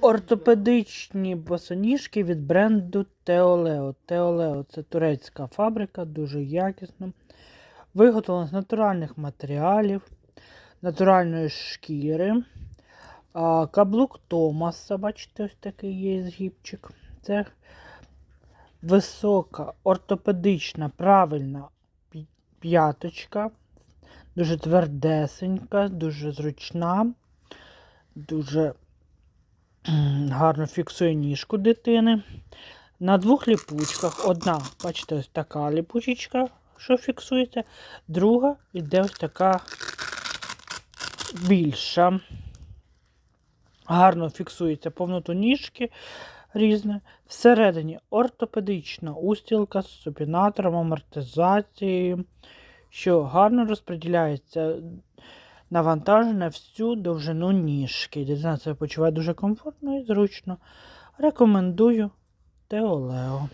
Ортопедичні босоніжки від бренду Теолео. Теолео це турецька фабрика, дуже якісно. Виготовлено з натуральних матеріалів, натуральної шкіри. А, каблук Томаса, бачите, ось такий є згібчик. Це висока, ортопедична, правильна п'яточка. Дуже твердесенька, дуже зручна, дуже гарно фіксує ніжку дитини. На двох ліпучках. Одна, бачите, ось така ліпучечка, що фіксується. Друга йде ось така більша. Гарно фіксується повноту ніжки різне. Всередині ортопедична устілка з супінатором, амортизацією, що гарно розподіляється навантаження всю довжину ніжки. Дитина себе почуває дуже комфортно і зручно. Рекомендую Теолео.